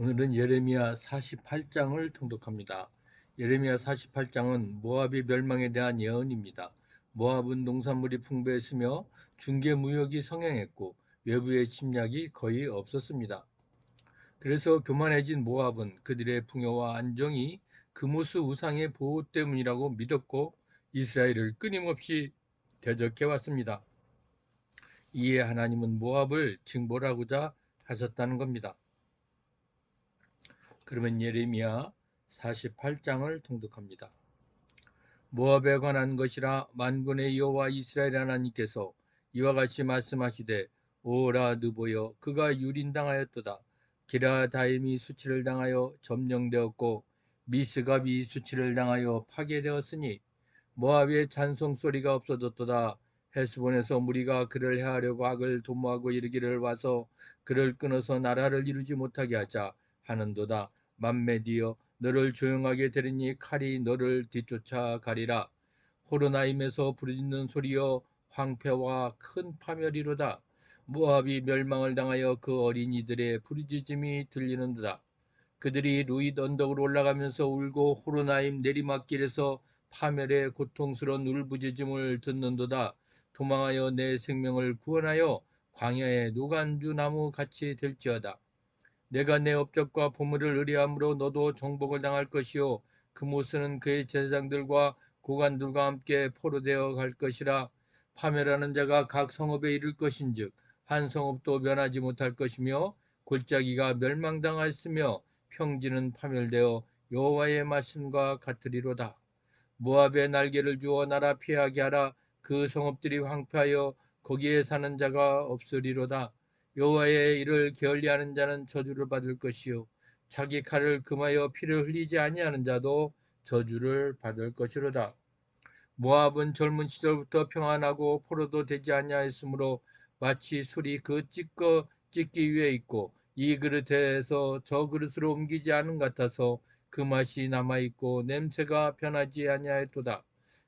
오늘은 예레미야 48장을 통독합니다. 예레미야 48장은 모압의 멸망에 대한 예언입니다. 모압은 농산물이 풍부했으며 중개 무역이 성행했고 외부의 침략이 거의 없었습니다. 그래서 교만해진 모압은 그들의 풍요와 안정이 그모스 우상의 보호 때문이라고 믿었고 이스라엘을 끊임없이 대적해 왔습니다. 이에 하나님은 모압을 징벌하고자 하셨다는 겁니다. 그러면 예레미야 48장을 통독합니다. 모압에 관한 것이라 만군의 여호와 이스라엘 하나님께서 이와 같이 말씀하시되 오라 느보여 그가 유린당하였도다. 기라다임이 수치를 당하여 점령되었고 미스갑이 수치를 당하여 파괴되었으니 모압의 찬송 소리가 없어졌도다. 헤스본에서 무리가 그를 해하려고 악을 도모하고 이르기를 와서 그를 끊어서 나라를 이루지 못하게 하자 하는도다 만메디어 너를 조용하게 되리니 칼이 너를 뒤쫓아 가리라. 호로나임에서 부르짖는 소리여 황폐와 큰 파멸이로다. 모압이 멸망을 당하여 그 어린이들의 부르짖음이 들리는도다. 그들이 루잇 언덕으로 올라가면서 울고 호로나임 내리막길에서 파멸의 고통스러운 울부짖음을 듣는도다. 도망하여 내 생명을 구원하여 광야의 노간주 나무 같이 될지어다 내가 내 업적과 보물을 의뢰함으로 너도 정복을 당할 것이요. 그모스는 그의 제사장들과 고관들과 함께 포로되어 갈 것이라. 파멸하는 자가 각 성읍에 이를 것인즉 한 성읍도 면하지 못할 것이며 골짜기가 멸망당하였으며 평지는 파멸되어 여호와의 말씀과 같으리로다. 모압의 날개를 주어 나라 피하게 하라. 그 성읍들이 황폐하여 거기에 사는 자가 없으리로다 여호와의 일을 게을리하는 자는 저주를 받을 것이요 자기 칼을 금하여 피를 흘리지 아니하는 자도 저주를 받을 것이로다. 모압은 젊은 시절부터 평안하고 포로도 되지 아니하였으므로 마치 술이 그 찢거 찢기 위해 있고 이 그릇에서 저 그릇으로 옮기지 않은 같아서 그 맛이 남아 있고 냄새가 변하지 아니하였도다.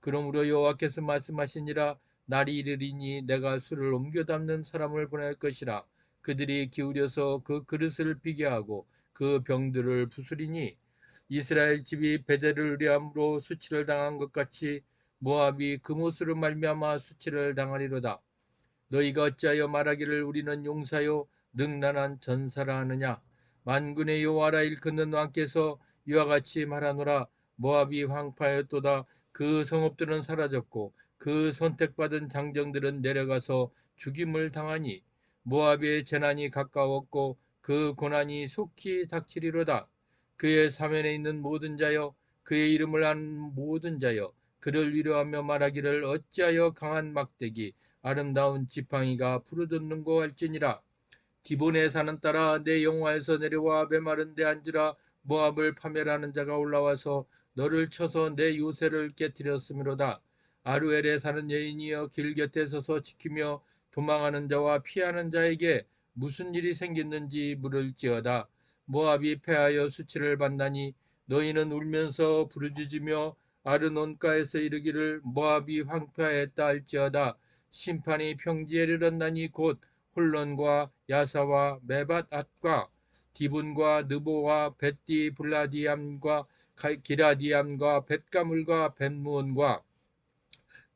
그러므로 여호와께서 말씀하시니라 날이 이르리니 내가 술을 옮겨 담는 사람을 보낼 것이라 그들이 기울여서 그 그릇을 비게 하고 그 병들을 부수리니 이스라엘 집이 베델을 의뢰함으로 수치를 당한 것 같이 모압이 그모스로 말미암아 수치를 당하리로다. 너희가 어찌하여 말하기를 우리는 용사요 능란한 전사라 하느냐? 만군의 여호와라 일컫는 왕께서 이와 같이 말하노라. 모압이 황파였도다. 그 성읍들은 사라졌고 그 선택받은 장정들은 내려가서 죽임을 당하니 모압의 재난이 가까웠고 그 고난이 속히 닥치리로다. 그의 사면에 있는 모든 자여 그의 이름을 아는 모든 자여 그를 위로하며 말하기를 어찌하여 강한 막대기 아름다운 지팡이가 부르짖는 거 할지니라. 기본의 산은 따라 내 영화에서 내려와 메마른 데 앉으라. 모압을 파멸하는 자가 올라와서 너를 쳐서 내 요새를 깨뜨렸으므로다. 아루엘에 사는 여인이여 길 곁에 서서 지키며 도망하는 자와 피하는 자에게 무슨 일이 생겼는지 물을지어다. 모압이 패하여 수치를 받나니 너희는 울면서 부르짖으며 아르논가에서 이르기를 모압이 황폐하였다 할지어다. 심판이 평지에 이르렀나니 곧 홀론과 야사와 메밧앗과 디분과 느보와 벳디 블라디암과 기라디암과 벳가물과 벳무온과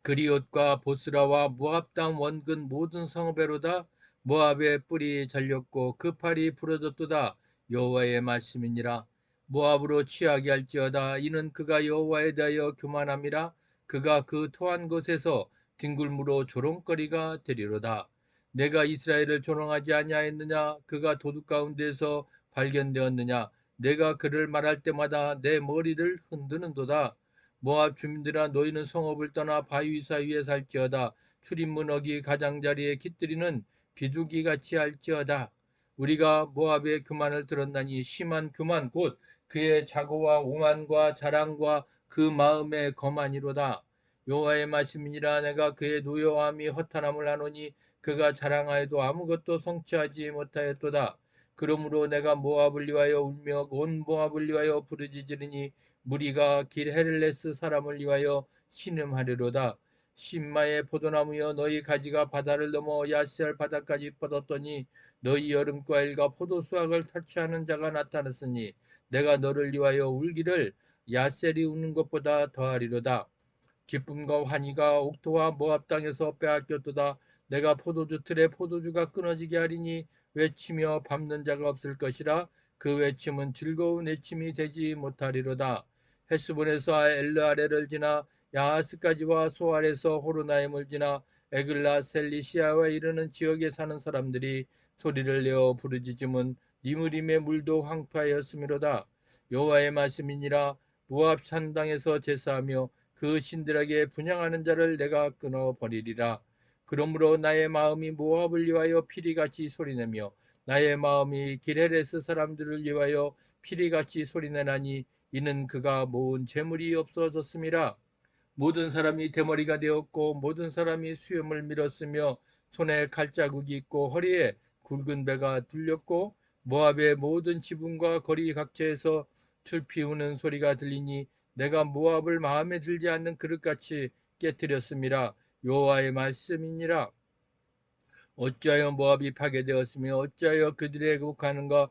그리옷과 보스라와 모압 땅 원근 모든 성읍에로다 모압의 뿔이 잘렸고 그 팔이 부러졌도다. 여호와의 말씀이니라. 모압으로 취하게 할지어다. 이는 그가 여호와에 대하여 교만함이라. 그가 그 토한 곳에서 뒹굴무로 조롱거리가 되리로다. 내가 이스라엘을 조롱하지 아니하였느냐? 그가 도둑 가운데서 발견되었느냐? 내가 그를 말할 때마다 내 머리를 흔드는도다 모압 주민들아 너희는 성읍을 떠나 바위 사이에 살지어다. 출입문 어기 가장자리에 깃들이는 비둘기 같이 할지어다. 우리가 모압의 교만을 들었나니 심한 교만 곧 그의 자고와 오만과 자랑과 그 마음의 거만이로다. 여호와의 말씀이니라 내가 그의 노여함이 허탄함을 하노니 그가 자랑하여도 아무것도 성취하지 못하였도다. 그러므로 내가 모압을 위하여 울며 온 모압을 위하여 부르짖으리니 무리가 길 헤를레스 사람을 위하여 신음하리로다. 신마의 포도나무여 너희 가지가 바다를 넘어 야셀 바다까지 뻗었더니 너희 여름과일과 포도 수확을 탈취하는 자가 나타났으니 내가 너를 위하여 울기를 야셀이 우는 것보다 더하리로다. 기쁨과 환희가 옥토와 모압 땅에서 빼앗겼도다. 내가 포도주 틀에 포도주가 끊어지게 하리니 외치며 밟는 자가 없을 것이라 그 외침은 즐거운 외침이 되지 못하리로다. 헤스본에서 엘르아레를 지나 야하스까지와 소알에서 호르나임을 지나 에글라 셀리시아와 이르는 지역에 사는 사람들이 소리를 내어 부르짖음은 니무림의 물도 황폐하였음이로다. 여호와의 말씀이니라 모압 산당에서 제사하며 그 신들에게 분양하는 자를 내가 끊어 버리리라. 그러므로 나의 마음이 모압을 위하여 피리같이 소리내며 나의 마음이 기레레스 사람들을 위하여 피리같이 소리내나니 이는 그가 모은 재물이 없어졌음이라. 모든 사람이 대머리가 되었고 모든 사람이 수염을 밀었으며 손에 칼자국이 있고 허리에 굵은 배가 둘렸고 모압의 모든 지붕과 거리 각처에서 출피 우는 소리가 들리니 내가 모압을 마음에 들지 않는 그릇같이 깨뜨렸음이라 여호와의 말씀이니라 어찌하여 모압이 파괴되었으며 어찌하여 그들의 곡하는가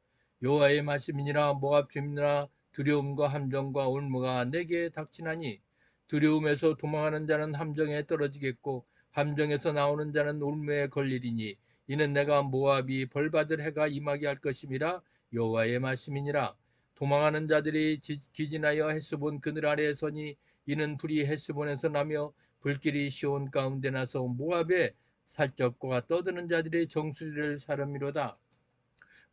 여호와의 말씀이니라 모압 주민들아 두려움과 함정과 올무가 내게 닥치나니 두려움에서 도망하는 자는 함정에 떨어지겠고 함정에서 나오는 자는 올무에 걸리리니 이는 내가 모압이 벌받을 해가 임하게 할 것임이라 여호와의 말씀이니라. 도망하는 자들이 기진하여 헤스본 그늘 아래에 서니 이는 불이 헤스본에서 나며 불길이 시온 가운데 나서 모압의 살적과 떠드는 자들의 정수리를 사름이로다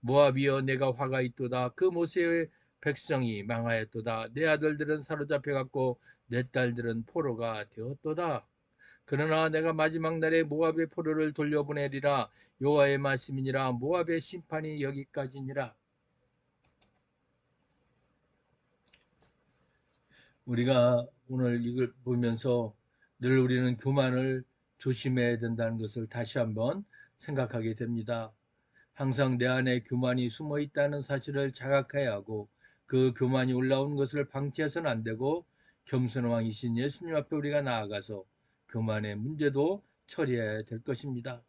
모압이여 내가 화가 있도다. 그 모세의 백성이 망하였도다. 내 아들들은 사로잡혀 갔고 내 딸들은 포로가 되었도다. 그러나 내가 마지막 날에 모압의 포로를 돌려보내리라. 여호와의 말씀이니라. 모압의 심판이 여기까지니라. 우리가 오늘 이걸 보면서 늘 우리는 교만을 조심해야 된다는 것을 다시 한번 생각하게 됩니다. 항상 내 안에 교만이 숨어 있다는 사실을 자각해야 하고 그 교만이 올라온 것을 방치해서는 안 되고 겸손한 왕이신 예수님 앞에 우리가 나아가서 교만의 문제도 처리해야 될 것입니다.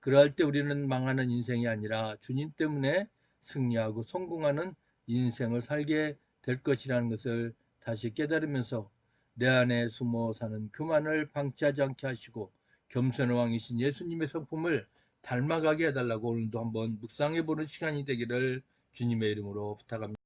그러할 때 우리는 망하는 인생이 아니라 주님 때문에 승리하고 성공하는 인생을 살게 될 것이라는 것을 다시 깨달으면서 내 안에 숨어 사는 교만을 방치하지 않게 하시고 겸손의 왕이신 예수님의 성품을 닮아가게 해달라고 오늘도 한번 묵상해 보는 시간이 되기를 주님의 이름으로 부탁합니다.